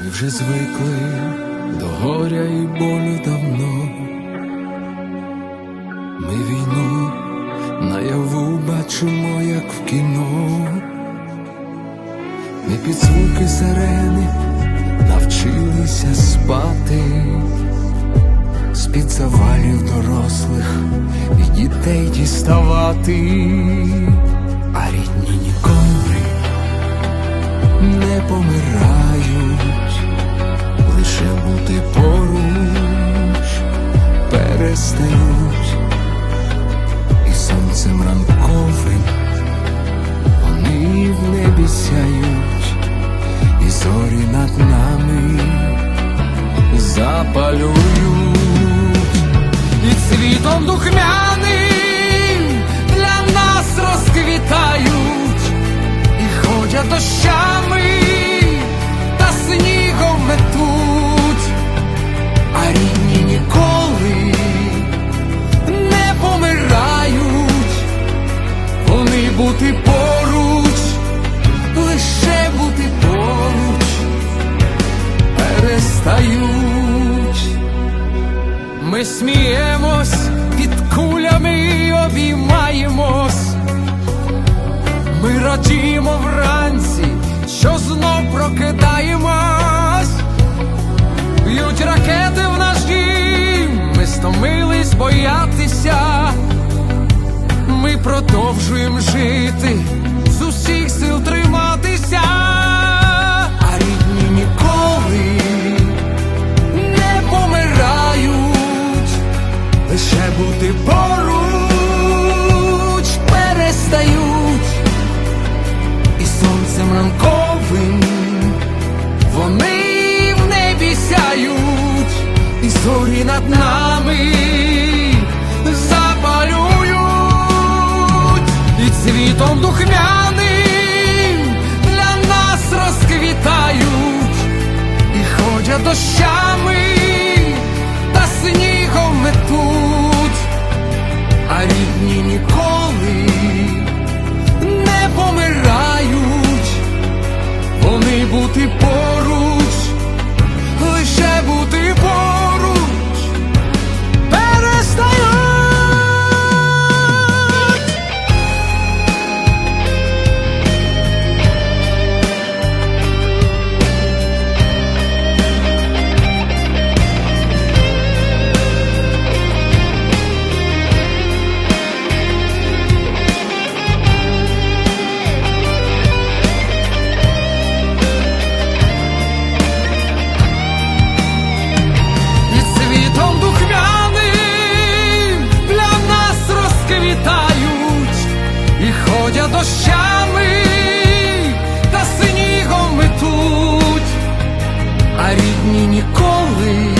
Ми вже звикли до горя і болю давно. Ми війну наяву бачимо, як в кіно. Ми під звуки сирени навчилися спати, з-під завалів дорослих і дітей діставати, а рідні ніколи не помирають, перестають, і сонцем ранковим вони в небі сяють, і зорі над нами запалюють, і цвітом духмяним для нас розквітають. І ходять та Ми сміємось під зорі над нами запалюють, і цвітом духмяним для нас розквітають, і ходять дощами дощами та синігом метуть, а рідні ніколи.